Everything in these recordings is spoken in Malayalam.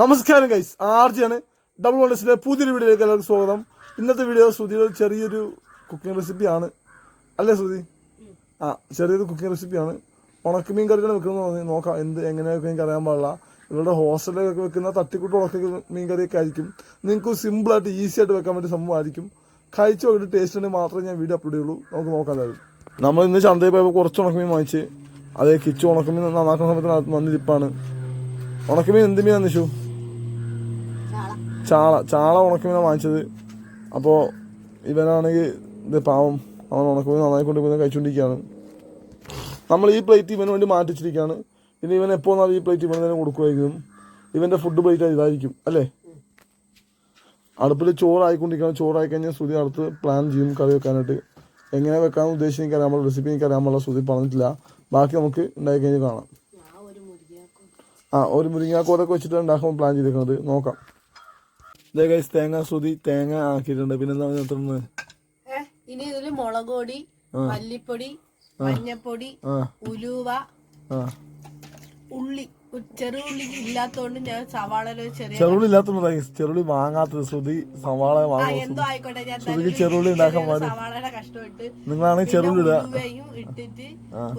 നമസ്കാരം ഗൈസ് ആർജിയാണ് ഡബിൾ വണ്ടസിലെ പുതിയൊരു വീഡിയോയിലേക്ക് എല്ലാവർക്കും സ്വാഗതം. ഇന്നത്തെ വീഡിയോ ശ്രുതിയുടെ ചെറിയൊരു കുക്കിംഗ് റെസിപ്പിയാണ് അല്ലേ ശ്രുതി? ആ ചെറിയൊരു കുക്കിംഗ് റെസിപ്പിയാണ് ഉണക്കമീൻ കറികൾ വെക്കുന്നത് തോന്നി നോക്കാം എന്ത് എങ്ങനെയൊക്കെ എനിക്ക് അറിയാൻ പാടില്ല. ഇവരുടെ ഹോസ്റ്റലിലൊക്കെ വെക്കുന്ന തട്ടിക്കൂട്ട് ഉണക്ക മീൻ കറിയൊക്കെ ആയിരിക്കും. നിങ്ങൾക്ക് സിമ്പിളായിട്ട് ഈസി ആയിട്ട് വെക്കാൻ പറ്റിയ സംഭവമായിരിക്കും കഴിച്ചു നോക്കിയിട്ട് ടേസ്റ്റ് ഉണ്ടെങ്കിൽ മാത്രമേ ഞാൻ വീഡിയോ അപ്ലോഡ് ചെയ്യുള്ളൂ. നമുക്ക് നോക്കാം നമ്മൾ ഇന്ന് ചന്തയിൽ പോയപ്പോൾ കുറച്ച് ഉണക്കമീൻ വാങ്ങിച്ച്. അതേ കിച്ചു ഉണക്കമീൻ നന്നാക്കുന്ന സമയത്ത് വന്നിരിപ്പാണ് ഉണക്കമീൻ എന്ത് മീനാണ് നിഷു? ചാള ചാള ഉണക്കമീനാണ് വാങ്ങിച്ചത്. അപ്പോൾ ഇവനാണെങ്കിൽ ഇത് പാവം. അവൻ ഉണക്കമീൻ നന്നായി കൊണ്ട് ഇവനെ കഴിച്ചുകൊണ്ടിരിക്കുകയാണ് നമ്മൾ ഈ പ്ലേറ്റ് ഇവന് വേണ്ടി മാറ്റിച്ചിരിക്കുകയാണ് ഇനി ഇവൻ എപ്പോൾ വന്നാലും ഈ പ്ലേറ്റ് ഇവന് തന്നെ കൊടുക്കുമായിരിക്കും ഇവന്റെ ഫുഡ് പ്ലേറ്റ് ഇതായിരിക്കും അല്ലേ? അടുപ്പിൽ ചോറായിക്കൊണ്ടിരിക്കുകയാണ്. ചോറായി കഴിഞ്ഞാൽ ശ്രുതി അടുത്ത് പ്ലാൻ ചെയ്യും കറി വെക്കാനായിട്ട്. എങ്ങനെ വെക്കാമെന്ന് ഉദ്ദേശിച്ച് നമ്മൾ പാടില്ല റെസിപ്പി എനിക്ക് പാടില്ല ശ്രുതി പറഞ്ഞിട്ടില്ല. ബാക്കി നമുക്ക് ഉണ്ടായി കഴിഞ്ഞ് കാണാം. ആ ഒരു മുരിങ്ങാക്കോതൊക്കെ വെച്ചിട്ട് ഉണ്ടാക്കുമ്പോൾ പ്ലാൻ ചെയ്തിരിക്കുന്നത് നോക്കാം. തേങ്ങ ശ്രുതി തേങ്ങ ആക്കിയിട്ടുണ്ട്. പിന്നെ എന്താണ് ഇനി ഇതിൽ മുളക് പൊടി മല്ലിപ്പൊടി മഞ്ഞപ്പൊടി ഉലുവ ഉള്ളി. ചെറുള്ളി ചെറു ഇല്ലാത്തോണ്ട് ഞാൻ സവാള ചെറുള്ളി ഇല്ലാത്തത് ചെറുള്ളി വാങ്ങാത്തത് ശ്രുതി സവാള ശ്രുതിക്ക് ചെറുള്ളി ഉണ്ടാക്കാൻ പാടില്ല. പാടി നിങ്ങളാണെങ്കിൽ ചെറുള്ളി ഇടുക. ഇട്ടിട്ട്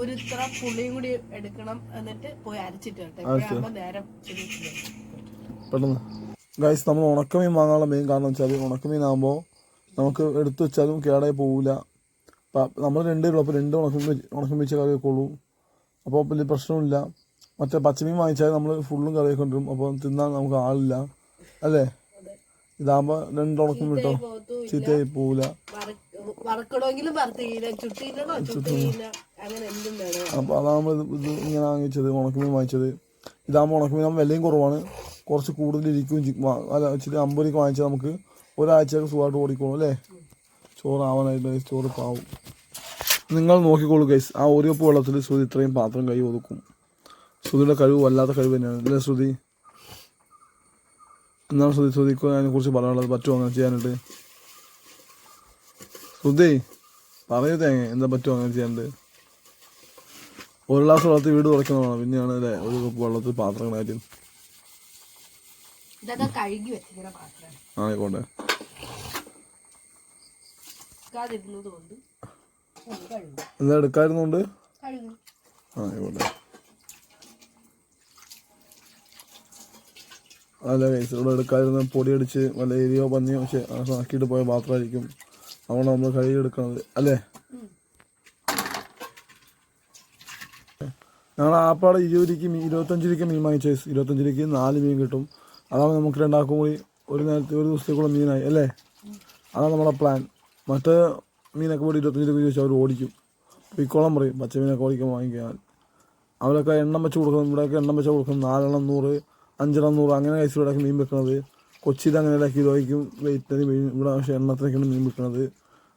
ഒരു ഇത്ര പുളിയും കൂടി എടുക്കണം എന്നിട്ട് പോയി അരച്ചിട്ട്. പെട്ടെന്ന്. ഗൈസ് നമ്മൾ ഉണക്കമീൻ വാങ്ങാനുള്ള മെയിൻ കാരണം വെച്ചാൽ ഉണക്കമീൻ ആകുമ്പോൾ നമുക്ക് എടുത്തു വെച്ചാലും കേടായി പോവില്ല നമ്മൾ രണ്ട് രൂപ അപ്പോൾ രണ്ട് ഉണക്കം ഉണക്കം വെച്ച് കറി വെക്കുള്ളൂ അപ്പോൾ വലിയ പ്രശ്നമില്ല മറ്റേ പച്ചമീൻ വാങ്ങിച്ചാൽ നമ്മൾ ഫുള്ളും കറി വെക്കൊണ്ടിരും അപ്പോൾ തിന്നാൻ നമുക്ക് ആളില്ല. അല്ലേ? ഇതാകുമ്പോൾ രണ്ട് ഉണക്കം കിട്ടും. ചീത്തയായി പോവില്ല അപ്പോൾ അതാകുമ്പോൾ ഇത് ഇങ്ങനെ വാങ്ങിച്ചത് ഉണക്കമീൻ വാങ്ങിച്ചത്. ഇതാകുമ്പോൾ ഉണക്കമീൻ വിലയും കുറവാണ്. കുറച്ച് കൂടുതൽ വാ- അല്ല ഇച്ചിരി അമ്പത് രൂപ വാങ്ങിച്ചാൽ നമുക്ക് ഒരാഴ്ചയൊക്കെ സുഖമായിട്ട് ഓടിക്കോളും അല്ലേ? ചോറാവാനായിട്ട് ചോറ് പാവും. നിങ്ങൾ നോക്കിക്കോളൂ ഗൈസ് ആ ഒരു കപ്പ് വെള്ളത്തിൽ ശ്രുതി ഇത്രയും പാത്രം കൈ ഒതുക്കും. ശ്രുതിയുടെ കഴിവ് വല്ലാത്ത കഴിവ് തന്നെയാണ് അല്ലേ ശ്രുതി? എന്താണ് ശ്രുതി? ശ്രുതിക്ക് അതിനെ കുറിച്ച് പറയാനുള്ളത് പറ്റുമോ അങ്ങനെ ചെയ്യാനായിട്ട്? ശ്രുതി പറയൂ തേങ്ങ എന്താ പറ്റുമോ അങ്ങനെ ചെയ്യാനുണ്ട് ഒരു ഗ്ലാസ് വെള്ളത്തിൽ വീട് കുറയ്ക്കുന്നതാണ് പിന്നെയാണ് അല്ലേ ഒരു കപ്പ് വെള്ളത്തിൽ പാത്രം കാര്യം ഇതൊക്കെ കഴുകി പാത്രം ആയിക്കോട്ടെ. എടുക്കാതിരുന്നത് കൊണ്ട് അത് കഴുകും. എന്താ എടുക്കായിരുന്നുണ്ട് കഴുകും. ആയിക്കോട്ടെ. അല്ല കേസ് ഇവിടെ എടുക്കാതിരുന്ന പൊടി അടിച്ച് വല്ല എരിയോ പന്നിയോ പക്ഷെ ആക്കിയിട്ട് പോയ പാത്രമായിരിക്കും അതുകൊണ്ട് നമ്മൾ കഴുകി എടുക്കണത് അല്ലേ? ഞങ്ങൾ ആപ്പാട് ഇരുപത് രൂപയ്ക്ക് മീൻ ഇരുപത്തഞ്ച് രൂപയ്ക്ക് മീൻ വാങ്ങിച്ച ഇരുപത്തഞ്ച് രൂപയ്ക്ക് നാല് മീൻ കിട്ടും. അതാണ് നമുക്ക് രണ്ടാൾക്കും കൂടി ഒരു നേരത്തെ ഒരു ദിവസത്തേക്കുള്ള മീനായി അല്ലേ? അതാണ് നമ്മുടെ പ്ലാൻ മറ്റേ മീനൊക്കെ കൂടി ഇരുപത്തഞ്ച് രൂപ ചോദിച്ചാൽ അവർ ഓടിക്കും. പൊയ്ക്കോളം പറയും പച്ചമീനൊക്കെ ഓടിക്കാൻ വാങ്ങിക്കാൻ. അവരൊക്കെ എണ്ണം വെച്ച് കൊടുക്കും ഇവിടെയൊക്കെ എണ്ണം വെച്ച് കൊടുക്കും. നാലെണ്ണം നൂറ് അഞ്ചെണ്ണം നൂറ് അങ്ങനെ കഴിച്ച് ഇവിടെയൊക്കെ മീൻ വെക്കുന്നത് കൊച്ചിയിൽ അങ്ങനെയല്ല കിലോയ്ക്കും വെയിറ്റിന് മീൻ ഇവിടെ പക്ഷേ എണ്ണത്തിനൊക്കെയാണ് മീൻ വെക്കുന്നത്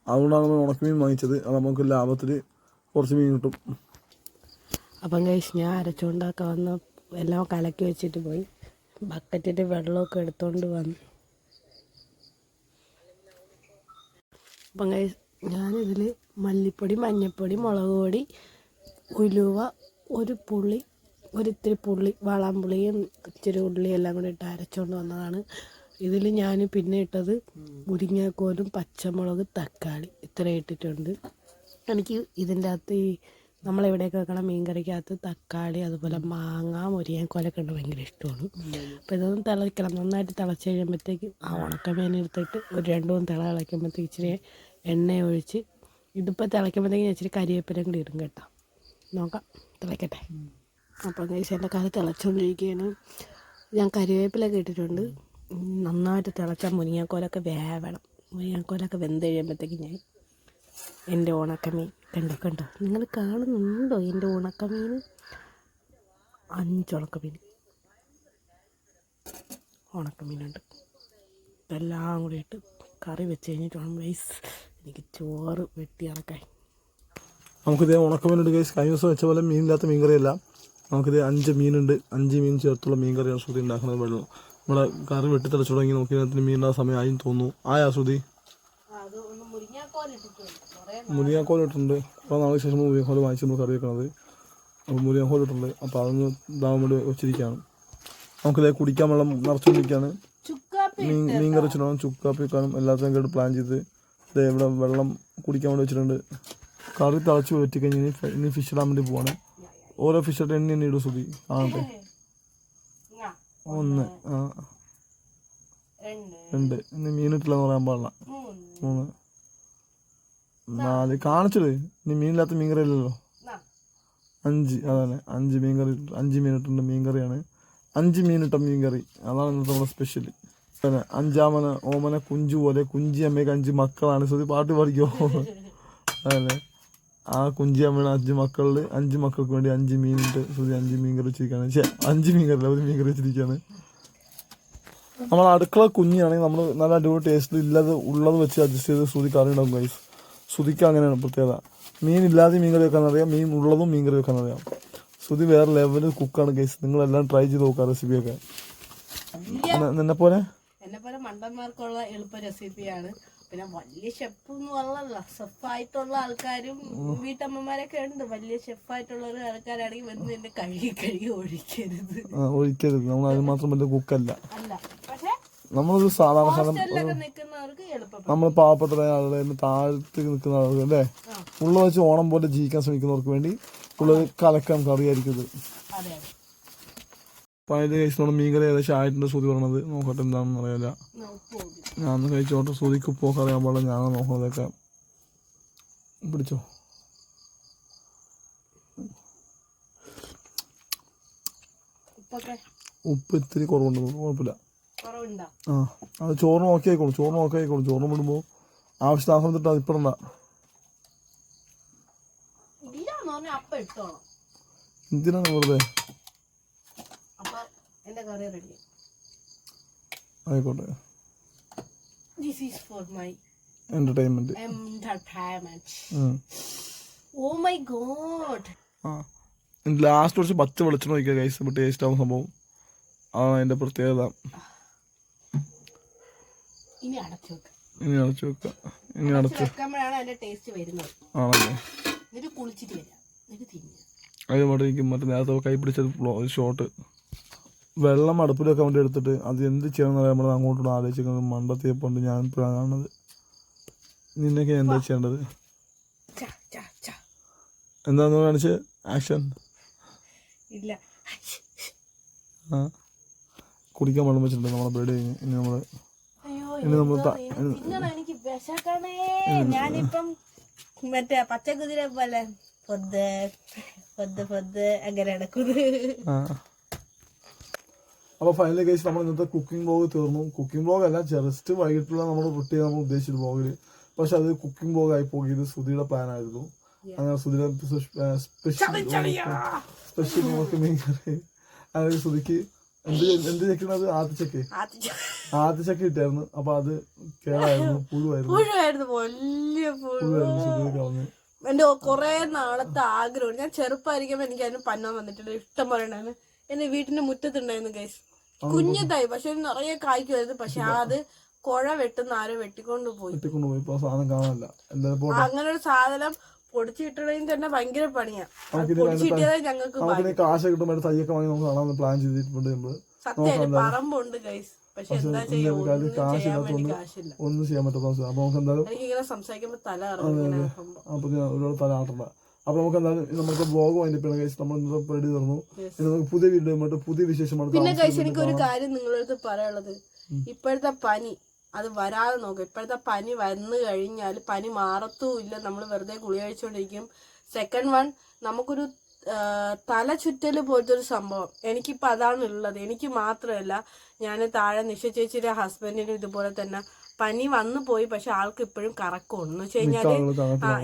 അതുകൊണ്ടാണ് നമ്മൾ ഉണക്കമീൻ വാങ്ങിച്ചത്. അത് നമുക്ക് ലാഭത്തിൽ കുറച്ച് മീൻ കിട്ടും. അപ്പം കഴിച്ച് ഞാൻ അരച്ചുകൊണ്ടൊക്കെ വന്ന് എല്ലാം കലക്കി വെച്ചിട്ട് പോയി. ബക്കറ്റിട്ട് വെള്ളമൊക്കെ എടുത്തുകൊണ്ട് വന്നു. അപ്പം ഞാനിതിൽ മല്ലിപ്പൊടി മഞ്ഞൾപ്പൊടി മുളക് പൊടി ഉലുവ ഒരു പുളി ഒരിത്തിരി പുള്ളി വാളാമ്പുളിയും ഇച്ചിരി ഉള്ളിയും എല്ലാം കൂടി ഇട്ട് അരച്ചുകൊണ്ട് വന്നതാണ്. ഇതിൽ ഞാൻ പിന്നെ ഇട്ടത് മുരിങ്ങാക്കോലും പച്ചമുളക് തക്കാളി ഇത്ര ഇട്ടിട്ടുണ്ട്. എനിക്ക് ഇതിന്റെ അകത്ത് ഈ നമ്മളെവിടെയൊക്കെ വെക്കണ മീൻ കറിക്കകത്ത് തക്കാളി അതുപോലെ മാങ്ങ മുരിങ്ങാക്കോലൊക്കെ ഉണ്ട്. ഭയങ്കര ഇഷ്ടമാണ്. അപ്പോൾ ഇതൊന്നും തിളയ്ക്കണം നന്നായിട്ട് തിളച്ച് കഴിയുമ്പോഴത്തേക്ക് ആ ഉണക്കമീൻ എടുത്തിട്ട് ഒരു രണ്ട് മൂന്ന് തിള തിളയ്ക്കുമ്പോഴത്തേക്ക് ഇച്ചിരി എണ്ണ ഒഴിച്ച് ഇതിപ്പോൾ തിളയ്ക്കുമ്പോഴത്തേക്ക് ഞാൻ ഇച്ചിരി കരിവേപ്പിലയും കൂടി ഇടും കേട്ടോ. നോക്കാം. തിളയ്ക്കട്ടെ. അപ്പോൾ കഴിച്ച് എന്റെ കറി തിളച്ചുകൊണ്ടിരിക്കുകയാണ് ഞാൻ കരിവേപ്പിലൊക്കെ ഇട്ടിട്ടുണ്ട്. നന്നായിട്ട് തിളച്ച മുരിങ്ങാക്കോലൊക്കെ വേവണം. മുരിങ്ങാക്കോലൊക്കെ വെന്ത് കഴിയുമ്പോഴത്തേക്ക് ഞാൻ എന്റെ ഉണക്കമീൻ കണ്ടോ കണ്ടോ? നിങ്ങൾ കാണുന്നുണ്ടോ എന്റെ ഉണക്കമീൻ? അഞ്ച് ഉണക്കമീൻ ഉണക്കമീനുണ്ട്. ഇതെല്ലാം കൂടി ഇട്ട് കറി വെച്ച് കഴിഞ്ഞിട്ട് വേണം വൈസ് എനിക്ക് ചോറ് വെട്ടി ഇറക്കാൻ നമുക്കിത് ഉണക്കമീനുണ്ട് ഗൈസ് കഴിഞ്ഞ ദിവസം വെച്ച പോലെ മീനില്ലാത്ത മീൻ കറിയല്ല നമുക്കിത് അഞ്ച് മീനുണ്ട്. അഞ്ച് മീൻ ചേർത്തുള്ള മീൻ കറിയാണ് ശ്രുതി ഉണ്ടാക്കുന്നത് വെള്ളം നമ്മുടെ കറി വെട്ടി തിളച്ചു തുടങ്ങി നമുക്ക് ഇതിനകത്ത് മീൻ സമയം ആയി തോന്നുന്നു. ആയാ ശ്രുതി? അത് ഒന്ന് മുരിങ്ങാക്കോലിട്ടിട്ടുണ്ട്. കുറേ മുരിങ്ങാക്കോൽ ഇട്ടിട്ടുണ്ട് കുറേ നാൾക്ക് ശേഷം മുരിങ്ങാക്കോൽ വാങ്ങിച്ച് നമ്മൾ കറി വെക്കണത് അപ്പോൾ മുരിങ്ങാക്കോൽ ഇട്ടിട്ടുണ്ട് അപ്പോൾ അതൊന്ന് ഇതാവാൻ വേണ്ടി വെച്ചിരിക്കുകയാണ് നമുക്കിതേ കുടിക്കാൻ വെള്ളം നിറച്ചുകൊണ്ടിരിക്കുകയാണ് മീൻ മീൻ കറി വെച്ചിട്ടുണ്ടാകും ചുക്കാപ്പി വെക്കാനും എല്ലാത്തിനും കേട്ട് പ്ലാൻ ചെയ്ത് ഇതേ ഇവിടെ വെള്ളം കുടിക്കാൻ വേണ്ടി വെച്ചിട്ടുണ്ട്. കറി തിളച്ച് വെറ്റി കഴിഞ്ഞ് ഇനി ഫിഷ് ഇടാൻ വേണ്ടി പോവാണ്. ഓരോ ഫിഷ് ഇട്ട് എണ്ണി എണ്ണി ഇടും സുതി കാണട്ടെ ഒന്ന്. ആ. രണ്ട്. ഇനി മീനിട്ടില്ലെന്ന് പറയാൻ പാടില്ല. മൂന്ന്. നാല്. കാണിച്ചത് ഇനി മീനില്ലാത്ത മീൻ കറി അല്ലല്ലോ അഞ്ച്. അതന്നെ അഞ്ച് മീൻ കറി അഞ്ച് മീനിട്ടുണ്ട് മീൻ കറിയാണ് അഞ്ച് മീനിട്ട മീൻ കറി അതാണ് ഇന്നത്തെ നമ്മുടെ സ്പെഷ്യൽ പിന്നെ അഞ്ചാമന ഓമന കുഞ്ചു പോലെ കുഞ്ചി അമ്മയ്ക്ക് അഞ്ച് മക്കളാണ്. സ്വതി പാട്ട് പാടിക്കോ അതല്ലേ ആ കുഞ്ചി അമ്മയുടെ അഞ്ച് മക്കളിൽ അഞ്ച് മക്കൾക്ക് വേണ്ടി അഞ്ച് മീനിട്ട് സ്വതി അഞ്ച് മീൻ കറി വെച്ചിരിക്കുകയാണ്. ശരി അഞ്ച് മീൻ കറി ഒരു മീൻ കറി വെച്ചിരിക്കുകയാണ്. നമ്മൾ അടുക്കള കുഞ്ഞാണെങ്കിൽ നമ്മൾ നല്ല അടിപൊളി ടേസ്റ്റിൽ ഇല്ലാതെ ഉള്ളത് വെച്ച് അഡ്ജസ്റ്റ് ചെയ്ത് സൂതി കറി ഉണ്ടാവും ഗൈസ് സുതിക്ക് അങ്ങനെയാണ് പ്രത്യേകത. മീൻ ഇല്ലാതെ മീൻ കറി വെക്കാൻ അറിയാം. മീൻ ഉള്ളതും മീൻ കറി വെക്കാൻ അറിയാം. ശ്രുതി വേറെ ലെവലിൽ കുക്കാണ് കേസ് നിങ്ങളെല്ലാം ട്രൈ ചെയ്ത് നോക്കുക റെസിപ്പിയൊക്കെ നിന്നെ പോലെ? എന്നെ പോലെ മണ്ടന്മാർക്കുള്ള എളുപ്പ റെസിപ്പിയാണ് പിന്നെ വലിയ ഷെഫ് എന്ന് പറഞ്ഞല്ല ഷെഫായിട്ടുള്ള ആൾക്കാരും വീട്ടമ്മമാരൊക്കെ ഉണ്ട്. വലിയ ഷെഫായിട്ടുള്ള ഒരു ആൾക്കാരാണെങ്കിൽ വന്ന് എന്നെ കഴുകി കഴുകി ഒഴിക്കരുത്. ഒഴിക്കരുത്. നമ്മൾ അത് മാത്രം വലിയ കുക്കല്ല അല്ല. പക്ഷെ നമ്മളൊരു സാധാരണ സാധനം നമ്മൾ പാവപ്പെട്ട ആളുകളെ താഴത്ത് നിൽക്കുന്ന ആളുകൾ അല്ലേ? ഉള്ള വെച്ച് ഓണം പോലെ ജീവിക്കാൻ ശ്രമിക്കുന്നവർക്ക് വേണ്ടി ഉള്ളത് കലക്കാൻ കറിയായിരിക്കും ഇത്. അതെ അപ്പോൾ മീൻകറി ഏകദേശം ആയിട്ടുണ്ട് സുതി പറഞ്ഞത് നോക്കട്ടെ എന്താണെന്ന് അറിയില്ല. ഞാൻ ഒന്ന് കഴിച്ചോട്ടെ. സൂതിക്ക് ഉപ്പൊക്കെ അറിയാൻ പാടില്ല. ഞാൻ നോക്കുന്നതൊക്കെ പിടിച്ചോ? ഉപ്പ് ഇത്തിരി കുറവുണ്ട്. കുഴപ്പമില്ല. ആ അത് ചോറ് നോക്കി ആയിക്കോളും ചോറ് നോക്കി ആയിക്കോളും ചോറിന് വിടുമ്പോൾ ആവശ്യത്തിന് ആഹാരം തിട്ടാ എന്തിനാണ് വെറുതെ? ആയിക്കോട്ടെ. This is for my entertainment oh my God ആ ലാസ്റ്റ് കുറച്ച് പച്ച വെളിച്ചെണ്ണ കൈസ് ഇപ്പോൾ ടേസ്റ്റ് ആവും സംഭവം. അതാണ് അതിന്റെ പ്രത്യേകത. ഇനി അടച്ചു വെക്കാം. ഇനി അടച്ചു വെക്കാം. ഇനി അടച്ചു വെക്കുമ്പോഴാണ് അതിന്റെ ടേസ്റ്റ് വരുന്നത്. ആണല്ലേ? എന്നിട്ട് കുളിച്ചിട്ട് വരാം. എന്നിട്ട് തിന്നുക അതിന് വേണ്ടി എനിക്ക് മറ്റേ നേരത്തെ കൈ പിടിച്ചത് ഷോട്ട് വെള്ളം അടുപ്പിൽ വെക്കാൻ വേണ്ടി എടുത്തിട്ട് അത് എന്ത് ചെയ്യണം എന്ന് നമ്മൾ അങ്ങോട്ടുള്ള ആലോചിക്കുന്നത് മണ്ടത്തിയപ്പോണ്ട് ഞാൻ ഇപ്പോഴാണ് കാണുന്നത്. നിന്നൊക്കെ എന്താ ചെയ്യേണ്ടത്. എന്താന്ന് കാണിച്ച്? ആക്ഷൻ. ഇല്ല. ആ. കുടിക്കാൻ വെള്ളം വെച്ചിട്ടുണ്ട്. നമ്മളെ ബ്രെഡ് കഴിഞ്ഞ്. ഇനി നമ്മൾ എനിക്ക് വിശക്കണേ. ഞാനിപ്പം മറ്റേ പച്ചക്കുതിര പോലെ പൊത് പൊത് പൊത് അങ്ങനെ നടക്കുന്നത് ആ. അപ്പോൾ ഫൈനലി കഴിച്ച് നമ്മൾ ഇന്നത്തെ കുക്കിംഗ് ബ്ലോഗ് തീർന്നു. കുക്കിംഗ് ബ്ലോഗ് അല്ല ജസ്റ്റ് വൈകിട്ടുള്ള നമ്മൾ റിട്ട് നമ്മൾ ഉദ്ദേശിച്ചത് ബ്ലോഗിൽ പക്ഷെ അത് കുക്കിംഗ് ബ്ലോഗ് ആയി പോകിയത് സുധിയുടെ പ്ലാൻ ആയിരുന്നു. അങ്ങനെ സുധിയുടെ സ്പെഷ്യൽ സ്പെഷ്യൽ നമുക്ക് മീൻ കറി അതായത് സുധിക്ക് എന്ത് എന്ത് ചെക്കണത് ആദ്യച്ചക്ക് ആദ്യച്ചക്ക കിട്ടായിരുന്നു അപ്പൊ അത് കേടായിരുന്നു. പുഴുവായിരുന്നു. പുഴുവായിരുന്നു. വലിയ പുഴു. പുഴുവായിരുന്നു. എന്റെ കൊറേ നാളത്തെ ആഗ്രഹം. ഞാൻ ചെറുപ്പമായിരിക്കുമ്പോ എനിക്ക് അതിന് പന്നാൻ വന്നിട്ടുണ്ട് ഇഷ്ടം പോലെ ഉണ്ടായിരുന്നു. എന്റെ വീട്ടിന്റെ മുറ്റത്തുണ്ടായിരുന്നു ഗൈസ് കുഞ്ഞത്തായി പക്ഷെ നിറയെ കായ്ക്കുമായിരുന്നു പക്ഷെ അത് കുഴ വെട്ടുന്ന ആരോ വെട്ടിക്കൊണ്ട് പോയി. അങ്ങനെ ഒരു സാധനം തന്നെ ഭയങ്കര പണിയാ. ഞങ്ങൾക്ക് കാശ് കിട്ടുമ്പോൾ തയ്യൊക്കെ വാങ്ങി നമുക്ക് കാണാമെന്ന് പ്ലാൻ ചെയ്തിട്ടുണ്ട് നമ്മൾ. സത്യം പറമ്പുണ്ട് ഗൈസ് പക്ഷെ എന്താ ചെയ്യാ? ഒന്നും ചെയ്യാൻ ഒന്നും പറ്റാത്ത അപ്പൊ നമുക്ക് എന്തായാലും സംസാരിക്കുമ്പോ തല. അപ്പൊ ഒരുപാട് തല ആട്ടണ്ട. അപ്പൊ നമുക്ക് എന്തായാലും നമുക്ക് ബ്ലോഗ് വൈൻഡപ്പ് കഴിച്ച് നമ്മൾ റെഡി തീർന്നു. നമുക്ക് പുതിയ വീഡിയോ പുതിയ വിശേഷമാണ് പിന്നെ എനിക്ക് ഒരു കാര്യം നിങ്ങളടുത്ത് പറയാനുള്ളത്. ഇപ്പോഴത്തെ പനി അത് വരാതെ നോക്കുക ഇപ്പോഴത്തെ പനി വന്നു കഴിഞ്ഞാൽ പനി മാറത്തുമില്ല. നമ്മൾ വെറുതെ ഗുളി കഴിച്ചുകൊണ്ടിരിക്കും സെക്കൻഡ് വൺ നമുക്കൊരു തല ചുറ്റൽ പോലത്തെ ഒരു സംഭവം. എനിക്കിപ്പോൾ അതാണ് ഉള്ളത് എനിക്ക് മാത്രമല്ല ഞാൻ താഴെ നിശ്ചയിച്ചിട്ട് ഹസ്ബൻഡിനും ഇതുപോലെ തന്നെ പനി വന്നു പോയി പക്ഷെ ആൾക്ക് ഇപ്പോഴും കറക്കും എന്ന് വെച്ച് കഴിഞ്ഞാൽ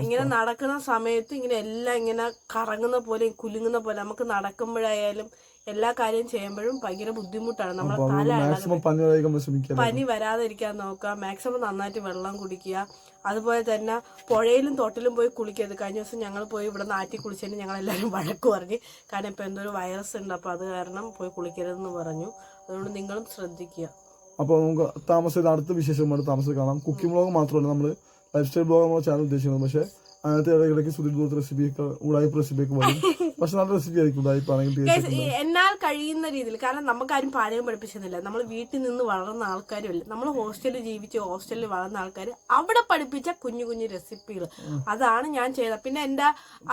ഇങ്ങനെ നടക്കുന്ന സമയത്ത് ഇങ്ങനെ എല്ലാം ഇങ്ങനെ കറങ്ങുന്ന പോലെ കുലുങ്ങുന്ന പോലെ നമുക്ക് നടക്കുമ്പോഴായാലും എല്ലാ കാര്യം ചെയ്യുമ്പോഴും ഭയങ്കര ബുദ്ധിമുട്ടാണ്. നമ്മളെ പനി വരാതിരിക്കാൻ നോക്കുക. മാക്സിമം നന്നായിട്ട് വെള്ളം കുടിക്കുക. അതുപോലെ തന്നെ പുഴയിലും തോട്ടിലും പോയി കുളിക്കരുത്. കഴിഞ്ഞ ദിവസം ഞങ്ങൾ പോയി ഇവിടെ നാട്ടി കുളിച്ചതിന് ഞങ്ങൾ എല്ലാവരും വഴക്ക് പറഞ്ഞു. കാരണം ഇപ്പം എന്തോ ഒരു വൈറസ് ഉണ്ട്. അപ്പോൾ അത് കാരണം പോയി കുളിക്കരുതെന്ന് പറഞ്ഞു. അതുകൊണ്ട് നിങ്ങളും ശ്രദ്ധിക്കുക. അപ്പോൾ നമുക്ക് താമസം അടുത്ത വിശേഷമായിട്ട് താമസം കാണാം. കുക്കിംഗ് ബ്ലോഗ് മാത്രമല്ല നമ്മൾ ലൈഫ് സ്റ്റൈൽ ബ്ലോഗ് നമ്മുടെ ചാനൽ ഉദ്ദേശിക്കുന്നത്. പക്ഷേ അങ്ങനത്തെ ഇടയ്ക്കിടയ്ക്ക് സുധീർ ദൂത്ത് റെസിപ്പിയൊക്കെ ഉടായ്പ റെസിപ്പിയൊക്കെ വരും. പക്ഷെ നല്ല റെസിപ്പി ആയിരിക്കും ഉടായ്പ ആണെങ്കിൽ Guys, ടേസ്റ്റ് ഈ എന്നാൽ കഴിയുന്ന രീതിയിൽ കാരണം നമുക്ക് ആരും പാചകം പഠിപ്പിച്ചെന്നില്ല നമ്മൾ വീട്ടിൽ നിന്ന് വളർന്ന ആൾക്കാരും അല്ല നമ്മൾ ഹോസ്റ്റലിൽ ജീവിച്ച് ഹോസ്റ്റലിൽ വളർന്ന ആൾക്കാർ അവിടെ പഠിപ്പിച്ച കുഞ്ഞു കുഞ്ഞു റെസിപ്പികൾ അതാണ് ഞാൻ ചെയ്തത് പിന്നെ എന്റെ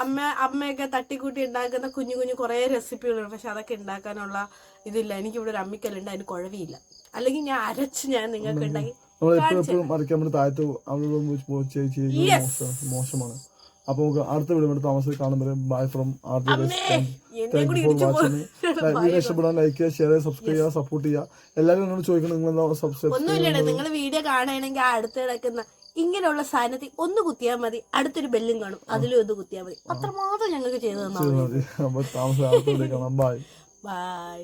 അമ്മ അമ്മയൊക്കെ തട്ടിക്കൂട്ടി ഉണ്ടാക്കുന്ന കുഞ്ഞു കുഞ്ഞു കുറേ റെസിപ്പികളുണ്ട് പക്ഷെ അതൊക്കെ ഉണ്ടാക്കാനുള്ള ഇതില്ല. എനിക്കിവിടെ ഒരു അമ്മിക്കല്ലുണ്ട് അതിന് കുഴവിയില്ല. അല്ലെങ്കിൽ ഞാൻ അരച്ച് ഞാൻ നിങ്ങൾക്ക് ഉണ്ടാക്കി എപ്പോഴും അരയ്ക്കാൻ വേണ്ടി താഴത്ത് അവിടെ ചെയ്യുന്നത് മോശമാണ്. അപ്പൊ നമുക്ക് അടുത്ത വീഡിയോ വേണ്ടി താമസിച്ച് കാണുമ്പോൾ ബൈ ഫ്രം ഇഷ്ടപ്പെടാൻ ലൈക്ക് ചെയ്യുക ഷെയർ ചെയ്യുക സബ്സ്ക്രൈബ് ചെയ്യുക സപ്പോർട്ട് ചെയ്യുക. എല്ലാവരും എന്നോട് ചോദിക്കണം നിങ്ങൾ എന്താ സബ്സ്ക്രൈബ് നിങ്ങൾ വീഡിയോ കാണുകയാണെങ്കിൽ അടുത്ത് കിടക്കുന്ന ഇങ്ങനെയുള്ള സാധനത്തിൽ ഒന്ന് കുത്തിയാൽ മതി. അടുത്തൊരു ബെല്ലും കാണും. അതിലും ഒന്ന് കുത്തിയാൽ മതി. അത്രമാത്രം ഞങ്ങൾക്ക് ചെയ്തു തന്നാൽ മതി. താമസം ബൈ ബൈ